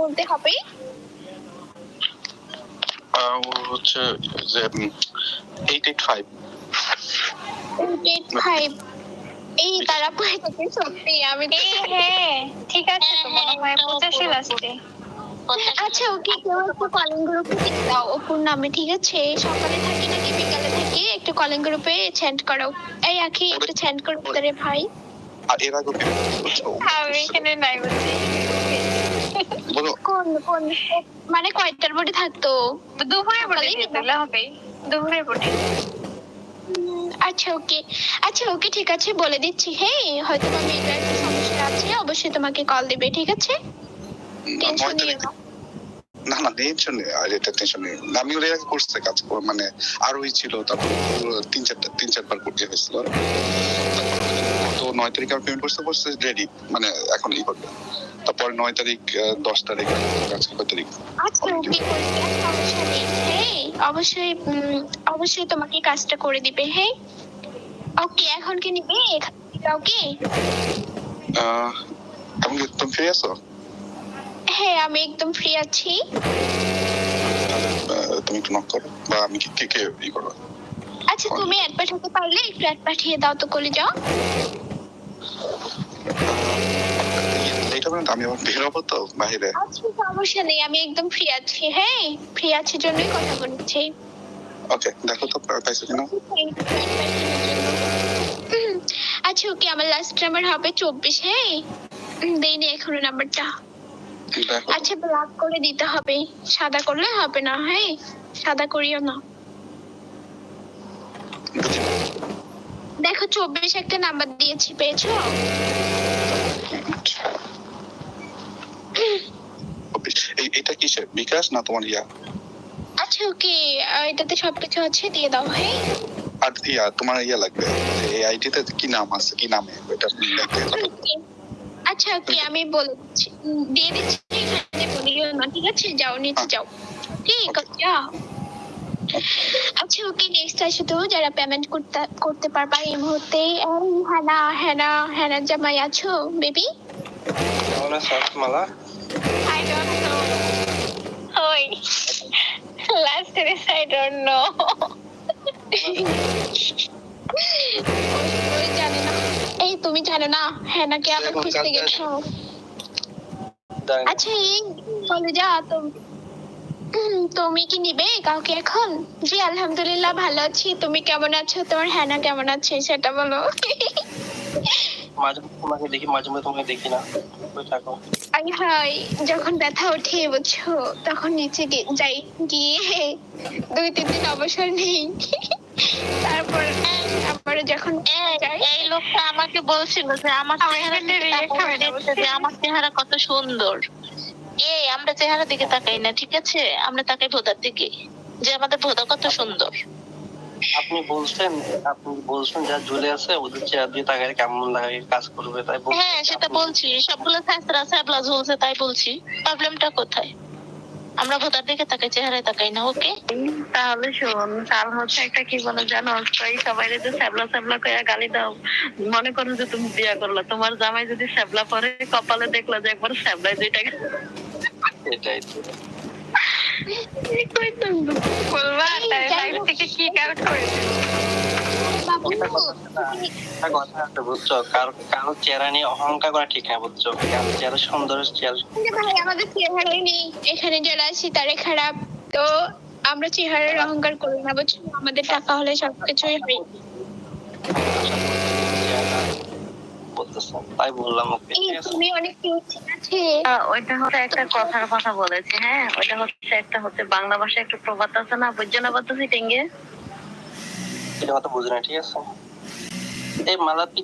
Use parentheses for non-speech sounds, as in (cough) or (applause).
বলতে হবে? হচ্ছে যে eight eight five eight five এই তারা পাইতে সত্যি? আমি হ্যাঁ ঠিক আছে তো মনে হয় পঁচাশি লাস্টে আচ্ছা ওকে কেউ একটু কলিং গ্রুপে দাও। অপুর নামে ঠিক আছে? সকালে থাকি নাকি বিকালে থাকি? একটু কলিং গ্রুপে সেন্ড করো। এই আখি একটু সেন্ড করো রে ভাই। আর এর আগে আমি এখানে নাই বলছি। বলো কোন কোন মানে কয়টার মধ্যে থাকতো? দুপুরে দিলে হবে। দুপুরে বলে আচ্ছা ওকে। আচ্ছা ওকে ঠিক আছে বলে দিচ্ছি। হ্যাঁ হয়তো বা মেয়েটার একটু সমস্যা আছে অবশ্যই তোমাকে কল দিবে ঠিক আছে? টেনশন নয় নিও না। না না টেনশন নেই আর এটা টেনশন নেই আমি ওর এর আগে করছে কাজ করে মানে আরোই ছিল তারপর তিন চারটা তিন চারবার করতে হয়েছিল। নয় তারিখ আমার পেমেন্ট করতে করছে রেডি মানে এখন ই করবে। তারপরে নয় তারিখ দশ তারিখ কাজ কয় তারিখ? আচ্ছা অবশ্যই অবশ্যই তোমাকে কাজটা করে দিবে হ্যাঁ ওকে এখন কি নিবে? ওকে আহ, এখন কি তুমি ফ্রি আছো? হ্যাঁ আমি একদম ফ্রি আছি। তুমি একটু নক করো বা আমি কি কে কে ই করব? আচ্ছা তুমি অ্যাড পাঠাতে পারলে একটু অ্যাড পাঠিয়ে দাও তো কলে যাও এইটা আমি আবার বেরোবো তো বাইরে আচ্ছা সমস্যা নেই আমি একদম ফ্রি আছি। হ্যাঁ ফ্রি আছি জন্যই কথা বলছি। ওকে দেখো তো পাইছো কিনা? (laughs) আচ্ছা ওকে আমার লাস্ট নাম্বার হবে চব্বিশ হ্যাঁ? দেইনি এখনও নাম্বারটা আচ্ছা ব্ল্যাক করে দিতে হবে। সাদা করলে হবে না হ্যাঁ? সাদা করিও না। দেখো চব্বিশ একটা নাম্বার দিয়েছি পেয়েছ? এটা কিসের? বিকাশ না তোমার ইয়া? আচ্ছা ওকে এটাতে সবকিছু আছে দিয়ে দাও হ্যাঁ? আর ইয়া তোমার ইয়া লাগবে। এই আইডিতে কি নাম আছে? কি নামে? এটা আচ্ছা ওকে আমি বলে দিচ্ছি। দিয়ে দিচ্ছি এখানে বলিও না ঠিক আছে? যাও নিচে যাও। ঠিক আছে যাও। আচ্ছা ওকে নেক্সট আসে তো যারা পেমেন্ট করতে করতে পারবা এই মুহূর্তে। হ্যানা হ্যানা হ্যানা জামাই আছো বেবি কেমন আছো মালা? আই ডোন্ট নো ওই লাস্টে আই ডোন্ট নো জানে না। এই তুমি জানো না হ্যানাকে আবার খুঁজতে গেছো। আচ্ছা এই বলে যা তো উম, তুমি কি নিবে কাউকে এখন? জি আলহামদুলিল্লাহ ভালো আছি। তুমি কেমন আছো? তোমার হ্যানা কেমন আছে? সেটা বলো। মাঝে মাঝে তোমাকে দেখি মাঝে মাঝে তোমাকে দেখি না। থাকো। আই হাই যখন ব্যথা ওঠে বুঝছ? তখন নিচে যাই গিয়ে দুই তিন দিন অবসর নেই। তারপর আবার যখন যাই এই লোকটা আমাকে বলছিল যে আমার চেহারা কত সুন্দর। এই আমরা চেহারা দিকে তাকাই না ঠিক আছে? আমরা তাকাই ভোদার দিকে যে আমাদের ভোদা কত সুন্দর। আপনি বলছেন আপনি বলছেন যা ঝুলে আছে ওদের চেয়ার দিয়ে তাকালে কেমন লাগে কাজ করবে তাই বলছেন। হ্যাঁ সেটা বলছি। সবগুলো ছাত্রা স্যাবলা ঝুলছে তাই বলছি। প্রবলেমটা কোথায়? আমরা ভোদার দিকে তাকাই চেহারায় তাকাই না ওকে? তাহলে শোন কাল হচ্ছে একটা কি বলে জানো ওই সবাই যে স্যাবলা স্যাবলা করে গালি দাও মনে করো যে তুমি বিয়া করলা তোমার জামাই যদি স্যাবলা পরে কপালে দেখল যে একবার স্যাবলায় দুইটা এটাই তো। বলবা তাই লাইভ থেকে কিক আউট করে দিবো। বাবু। একটা কথা আছে না, একটা কথা আছে বুঝছ? কারও কারও চেহারা নিয়ে অহংকার করা ঠিক না বুঝছ? কারও চেহারা সুন্দর চেহারা আমাদের চেহারাই নেই। এখানে যারা আছি তারে খারাপ। তো আমরা চেহারার অহংকার করি না বুঝছ? আমাদের টাকা হলে সবকিছুই হয়। তাই বললাম ওকে? তুমি অনেক কিউট ওইটা হচ্ছে একটা কথার কথা বলেছে হ্যাঁ? ওইটা হচ্ছে একটা হচ্ছে বাংলা ভাষায় একটা প্রবাদ আছে না? বুঝছ না বলতেছি টেঙ্গে? এটা কথা বুঝি না ঠিক আছে? এই মালা